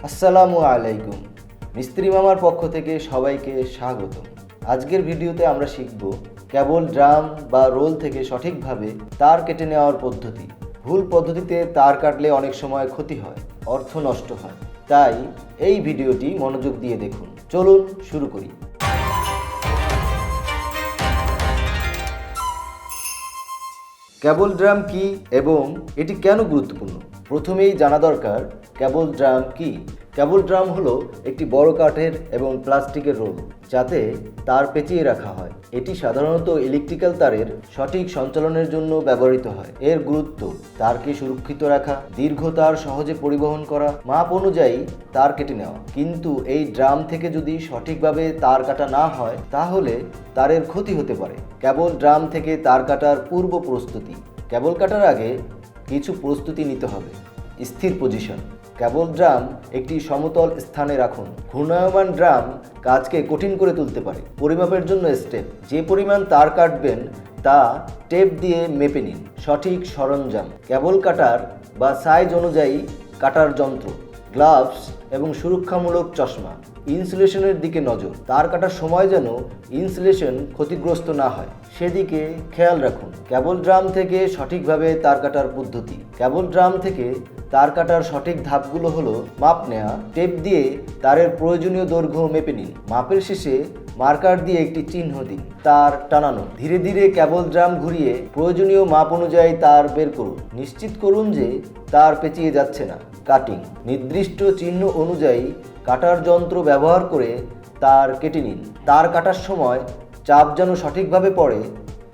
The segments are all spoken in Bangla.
আসসালামু আলাইকুম। মিস্ত্রি মামার পক্ষ থেকে সবাইকে স্বাগত। আজকের ভিডিওতে আমরা শিখব কেবল ড্রাম বা রোল থেকে সঠিকভাবে তার কেটে নেওয়ার পদ্ধতি। ভুল পদ্ধতিতে তার কাটলে অনেক সময় ক্ষতি হয়, অর্থ নষ্ট হয়। তাই এই ভিডিওটি মনোযোগ দিয়ে দেখুন। চলুন শুরু করি। কেবল ড্রাম কি এবং এটি কেন গুরুত্বপূর্ণ? প্রথমেই জানা দরকার কেবল ড্রাম কি? ক্যাবল ড্রাম হলো একটি বড় কাঠের এবং প্লাস্টিকের রোল যাতে তার পেঁচিয়ে রাখা হয়। এটি সাধারণত ইলেকট্রিক্যাল তারের সঠিক সঞ্চালনের জন্য ব্যবহৃত হয়। এর গুরুত্ব, তারকে সুরক্ষিত রাখা, দীর্ঘ তার সহজে পরিবহন করা, মাপ অনুযায়ী তার কেটে নেওয়া। কিন্তু এই ড্রাম থেকে যদি সঠিকভাবে তার কাটা না হয়, তাহলে তারের ক্ষতি হতে পারে। কেবল ড্রাম থেকে তার কাটার পূর্ব প্রস্তুতি। কেবল কাটার আগে কিছু প্রস্তুতি নিতে হবে। স্থির পজিশন। কেবল ড্রাম একটি সমতল স্থানে রাখুন। ঘূর্ণায়মান ড্রাম কাজকে কঠিন করে তুলতে পারে। পরিমাপের জন্য স্টেপ। যে পরিমাণ তার কাটবেন, তা টেপ দিয়ে মেপে নিন। সঠিক সরঞ্জাম। কেবল কাটার বা সাইজ অনুযায়ী কাটার যন্ত্র। গ্লাভস এবং সুরক্ষামূলক চশমা। ইনসুলেশনের দিকে নজর। তার কাটার সময় যেন ইনসুলেশন ক্ষতিগ্রস্ত না হয়। সেদিকে খেয়াল রাখুন। কেবল ড্রাম থেকে সঠিকভাবে তার কাটার পদ্ধতি। কেবল ড্রাম থেকে তার কাটার সঠিক ধাপগুলো হলো মাপ নেওয়া টেপ দিয়ে তারের প্রয়োজনীয় দৈর্ঘ্য মেপে নিন। মাপের শেষে মার্কার দিয়ে একটি চিহ্ন দিন। তার টানানো। ধীরে ধীরে কেবল ড্রাম ঘুরিয়ে প্রয়োজনীয় মাপ অনুযায়ী তার বের করুন। নিশ্চিত করুন যে তার পেঁচিয়ে যাচ্ছে না। কাটিং। নির্দিষ্ট চিহ্ন অনুযায়ী কাটার যন্ত্র ব্যবহার করে তার কেটে নিন। তার কাটার সময় চাপ যেন সঠিকভাবে পড়ে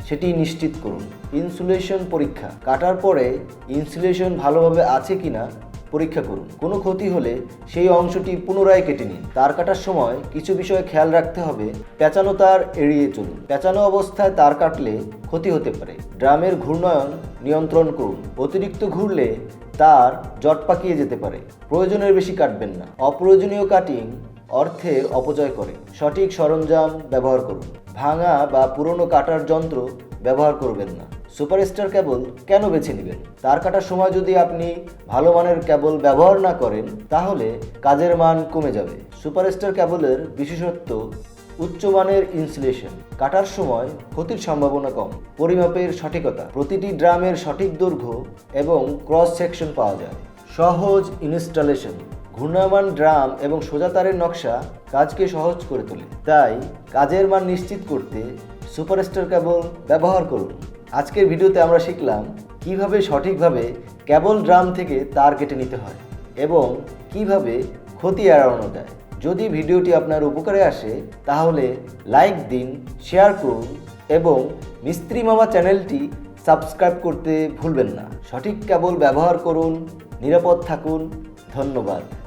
সেটি নিশ্চিত করুন। ইনসুলেশন পরীক্ষা কাটার পরে ইনসুলেশন ভালোভাবে আছে কিনা পরীক্ষা করুন। কোনো ক্ষতি হলে সেই অংশটি পুনরায় কেটে নিন। তার কাটার সময় কিছু বিষয় খেয়াল রাখতে হবে। পেঁচানো তার এড়িয়ে চলুন। পেঁচানো অবস্থায় তার কাটলে ক্ষতি হতে পারে। ড্রামের ঘূর্ণয়ন নিয়ন্ত্রণ করুন। অতিরিক্ত ঘুরলে তার জট পাকিয়ে যেতে পারে। প্রয়োজনের বেশি কাটবেন না। অপ্রয়োজনীয় কাটিং অর্থের অপচয় করে। সঠিক সরঞ্জাম ব্যবহার করুন। ভাঙা বা পুরনো কাটার যন্ত্র ব্যবহার করবেন না। সুপারস্টার কেবল কেন বেছে নেবেন? তার কাটার সময় যদি আপনি ভালো মানের কেবল ব্যবহার না করেন, তাহলে কাজের মান কমে যাবে। সুপারস্টার কেবলের বিশেষত্ব উচ্চমানের ইনসুলেশন। কাটার সময় ক্ষতির সম্ভাবনা কম। পরিমাপের সঠিকতা। প্রতিটি ড্রামের সঠিক দৈর্ঘ্য এবং ক্রস সেকশন পাওয়া যায়। সহজ ইনস্টলেশন। ঘূর্ণায়মান ড্রাম এবং সোজা তারের নকশা কাজকে সহজ করে তোলে। তাই কাজের মান নিশ্চিত করতে সুপারস্টার কেবল ব্যবহার করুন। আজকের ভিডিওতে আমরা শিখলাম কীভাবে সঠিকভাবে কেবল ড্রাম থেকে তার কেটে নিতে হয় এবং কীভাবে ক্ষতি এড়ানো যায়। যদি ভিডিওটি আপনার উপকারে আসে, তাহলে লাইক দিন, শেয়ার করুন এবং মিস্ত্রি মামা চ্যানেলটি সাবস্ক্রাইব করতে ভুলবেন না। সঠিক কেবল ব্যবহার করুন, নিরাপদ থাকুন। ধন্যবাদ।